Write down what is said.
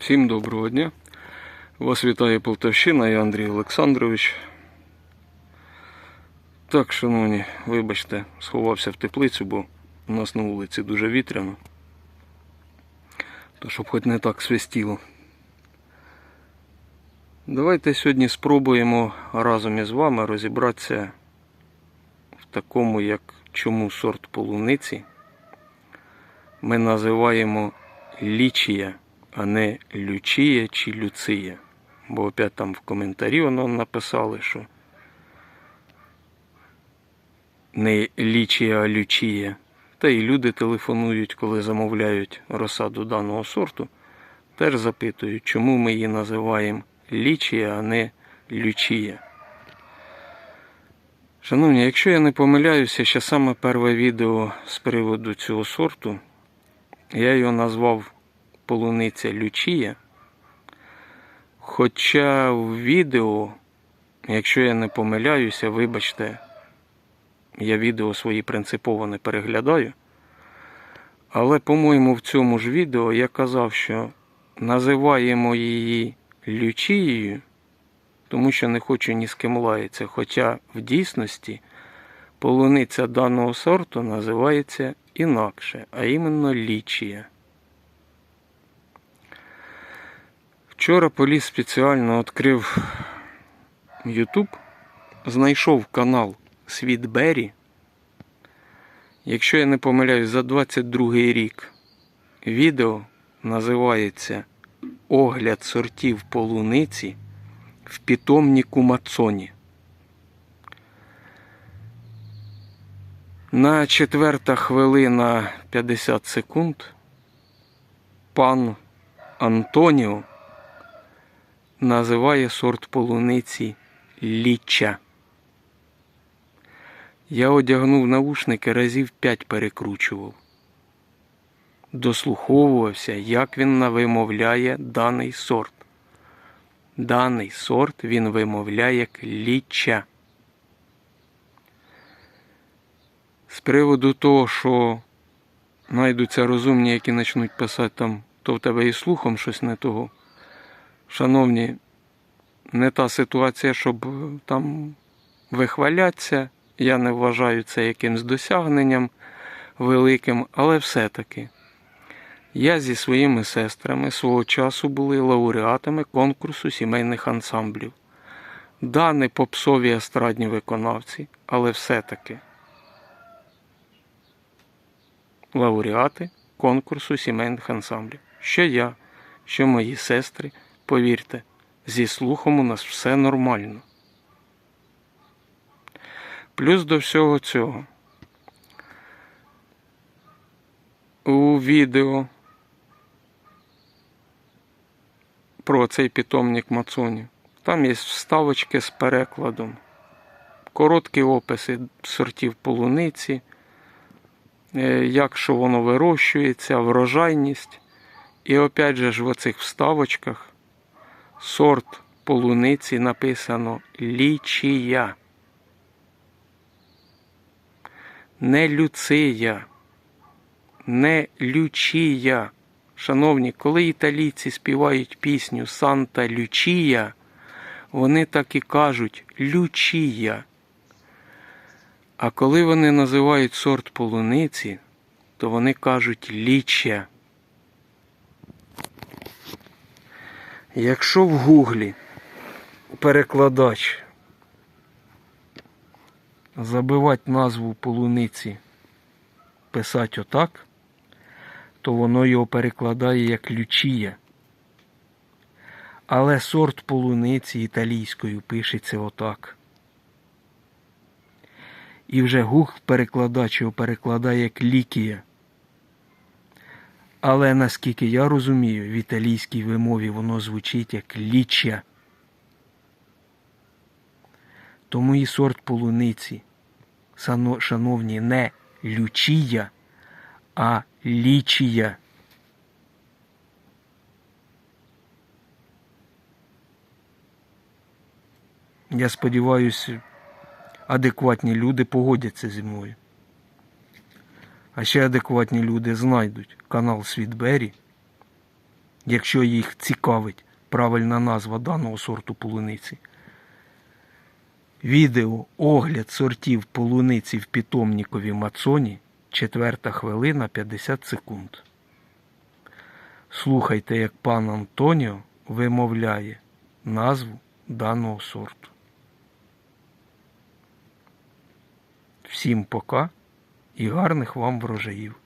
Всім доброго дня. Вас вітає Полтавщина, я Андрій Олександрович. Так, шановні, вибачте, сховався в теплицю, бо у нас на вулиці дуже вітряно. То щоб хоч не так свистіло. Давайте сьогодні спробуємо разом із вами розібратися в такому, як чому сорт полуниці ми називаємо лічія, а не лючія чи люція. Бо опять там в коментарі воно написали, що не лічія, а лючія. Та і люди телефонують, коли замовляють розсаду даного сорту, теж запитують, чому ми її називаємо лічія, а не лючія. Шановні, якщо я не помиляюся, ще саме перше відео з приводу цього сорту, я його назвав полуниця Лючія. Хоча в відео, якщо я не помиляюся, вибачте, я відео свої принципово не переглядаю. Але, по-моєму, в цьому ж відео я казав, що називаємо її лючією, тому що не хочу ні з ким лаятися. Хоча в дійсності полуниця даного сорту називається інакше, а іменно лічія. Вчора поліз спеціально відкрив YouTube, знайшов канал Світ Беррі. Якщо я не помиляюсь, за 22 рік відео називається Огляд сортів полуниці в питомнику Мацоні. На четверта хвилина 50 секунд пан Антоніо називає сорт полуниці ліча. Я одягнув навушники, разів п'ять перекручував. Дослуховувався, як він вимовляє даний сорт. Даний сорт він вимовляє як ліча. З приводу того, що знайдуться розумні, які почнуть писати там, то в тебе і слухом щось не того. Шановні, не та ситуація, щоб там вихвалятися. Я не вважаю це якимсь досягненням великим, але все-таки я зі своїми сестрами свого часу були лауреатами конкурсу сімейних ансамблів. Да, не попсові естрадні виконавці, але все-таки лауреати конкурсу сімейних ансамблів. Що я, що мої сестри, повірте, зі слухом у нас все нормально. Плюс до всього цього. У відео про цей питомник Мацоні. Там є вставочки з перекладом, короткі описи сортів полуниці, е, як що воно вирощується, врожайність. І опять же ж в оцих вставочках сорт полуниці написано лічія. Не люция, не лючія. Шановні, коли італійці співають пісню Санта Лючія, вони так і кажуть лючія. А коли вони називають сорт полуниці, то вони кажуть лічя. Якщо в гуглі перекладач забивати назву полуниці, писати отак, то воно його перекладає як лючія. Але сорт полуниці італійською пишеться отак. І вже гуг перекладач його перекладає як лікія. Але наскільки я розумію, в італійській вимові воно звучить як лічя. Тому і сорт полуниці, шановні, не лючія, а лічія. Я сподіваюся, адекватні люди погодяться зі мною. А ще адекватні люди знайдуть канал Світбері якщо їх цікавить правильна назва даного сорту полуниці. Відео огляд сортів полуниці в питомникові Мацоні 4 хвилина 50 секунд. Слухайте, як пан Антоніо вимовляє назву даного сорту. Всім пока і гарних вам врожаїв!